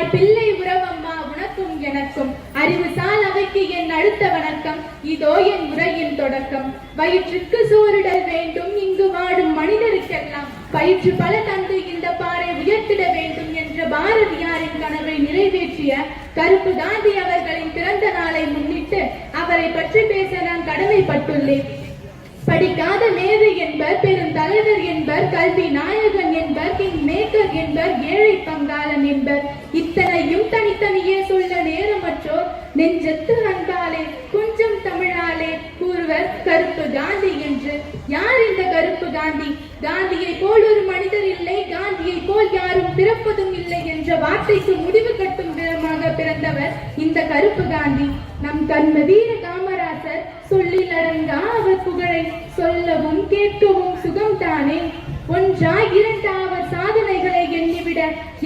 தாய் பிள்ளை உறவம்மா உனக்கும் எனக்கும். அறிவுசால் அவைக்கு என் அடுத்த வணக்கம். இதோ என் உரையின் தொடக்கம். வயிற்றுக்கு சோறிடல் வேண்டும் இங்கு வாடும் மனிதருக்கெல்லாம். பயிற்று பல தந்து இந்த பாறை உயர்த்திட வேண்டும் என்ற பாரதியாரின் கனவை நிறைவேற்றிய கருப்பு காந்தி அவர்களின் பிறந்த நாளை முன்னிட்டு அவரை பற்றி பேச நான் கடமைப்பட்டுள்ளேன். படிக்காத மேதை என்பர் பெரும் தலைவர் என்பர் கல்வி நாயகன் என்பர் கிங் மேக்கர் என்பர் ஏழை பங்காளன் என்பர். இத்தனையும் தனித்தனியே சொல்ல நேரமற்றோர் நெஞ்சத்து கருப்பு காந்தி என்று. யார் இந்த கருப்பு காந்தி? காந்தியை போல் ஒரு மனிதர் இல்லை காந்தியை போல் யாரும் பிறப்பதும் இல்லை என்ற வார்த்தைக்கு முடிவு கட்டும் விதமாக பிறந்தவர் இந்த கருப்பு காந்தி. நம் கர்ம வீர காமராசர் சொல்லில் அடங்கா அவர் புகழை சொல்லவும் கேட்கவும் சுகம் தானே ஒன்றா இரண்டா அவர் சாதனைகளை எண்ணிவிட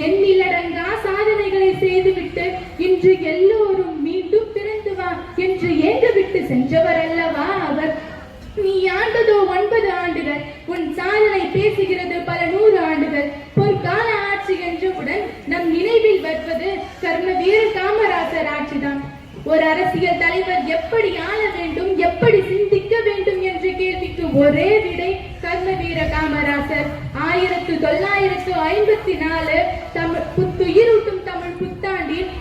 எண்ணிலடங்கா சாதனைகளை செய்துவிட்டு இன்று எல்லோரும் மீண்டும் பிறந்து வா என்று ஏங்கவிட்டு சென்றவர் அல்லவா அவர்? உன் சாதனை பேசுகிறது பல நூறு ஆண்டுகள். பொற்கால ஆட்சி என்றவுடன் நம் நினைவில் வருவது கர்ம வீர காமராசர் ஆட்சிதான். ஒரு அரசியல் தலைவர் எப்படி ஆள வேண்டும் எப்படி சிந்திக்க வேண்டும் என்ற கேள்விக்கு ஒரே விடை கர்ம வீர காமராசர். ஆயிரத்து தொள்ளாயிரத்து ஐம்பத்தி நாலு தமிழ் புத்துயிரூட்டும் தமிழ் புத்தாண்டில்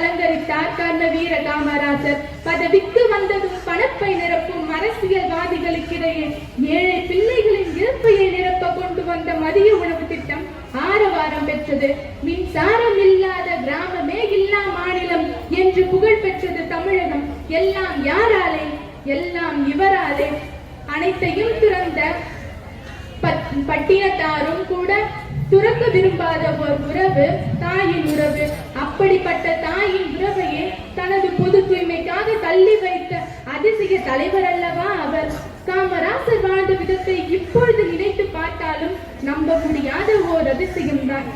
அலங்கரித்தார் கர்ம வீர காமராஜர். பதவிக்கு வந்ததும் பணப்பை நிரப்பும் அரசியல்வாதிகளுக்கிடையே ஏழை பிள்ளைகளின் இருப்பையை நிரப்ப கொண்டு வந்த மதிய உணவு திட்டம் ஆரவாரம் பெற்றது. மின்சாரம் இல்லாத கிராமமே இல்லா மாநிலம் என்று புகழ் பெற்றது தமிழகம். எல்லாம் யாராலே? எல்லாம் இவராலே. அனைத்தையும் துறந்த பட்டியத்தாரும் கூட துறக்க விரும்பாத ஒரு உறவு தாயின் உறவு. அப்படிப்பட்ட தலைவர் அல்லவா அவர்? காமராசர் வாழ்ந்த விதத்தை இப்பொழுது நினைத்து பார்த்தாலும் நம்ப முடியாத ஓர் அதிசயம்தான்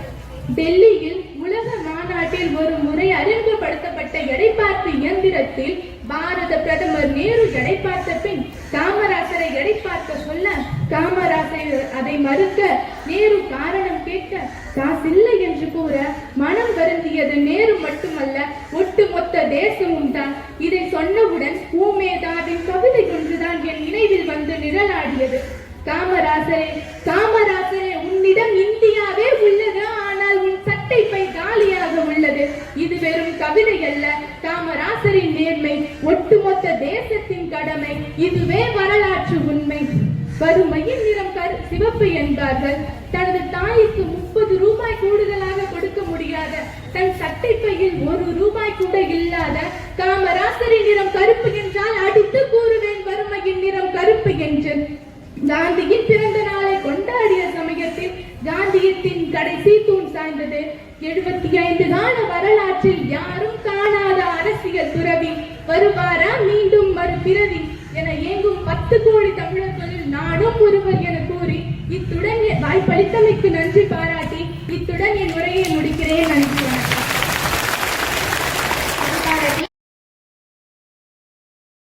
டெல்லியில் உலக மாநாட்டில் ஒரு முறை அறிமுகப்படுத்தப்பட்ட எடைப்பார்ப்பு இயந்திரத்தில் பாரத பிரதமர் நேரு எடை பார்த்த பின் காமராசரை எடை பார்க்க சொல்ல காமராசர் அதை மறுக்க நேரு காரணம் கேட்க காசில்லை என்று கூற மனம் வருந்தியது நேரு மட்டுமல்ல ஒட்டுமொத்த தேசமும் தான். இதை சொன்னவுடன் பூமி ஊமேதாவின் கவிதை ஒன்றுதான் என் நினைவில் வந்து நிழலாடியது. காமராசரே காமராசரே உன்னிடம் இந்தியாவே உள்ளது. ஆனால் உன் சட்டை பை காலியாக உள்ளது. இது வெறும் கவிதை அல்ல. காமராசரின் நேர்மை ஒட்டுமொத்த தேசத்தின் கடமை. இதுவே வரலாற்று உண்மை. வறுமையின் நிறம் சிவப்பு என்பார்கள். தனது தாய்க்கு முப்பது ரூபாய் கூடுதலாக கொடுக்க முடியாத தன் சட்டை பையில் ஒரு ரூபாய் கூட இல்லாத காமராசரின் நிறம் கருப்பு எடுத்து கூறுவேன் வறுமையின் நிறம் கருப்பு என்று காந்தியின் பிறந்த நாளை கொண்டாடிய சமயத்தில் காந்தியத்தின் கடைசி தூண் சாய்ந்தது. எழுபத்தி ஐந்து கால வரலாற்றில் யாரும் காணாத அரசியல் துறவி வருவாரா மீண்டும் மறுபிறவி என ஏங்கும் பத்து கோடி தமிழர்களில் நானும் ஒருவர் என கூறி இத்துடன் வாய்ப்பளித்தமைக்கு நன்றி பாராட்டி இத்துடன் என் உரையை முடி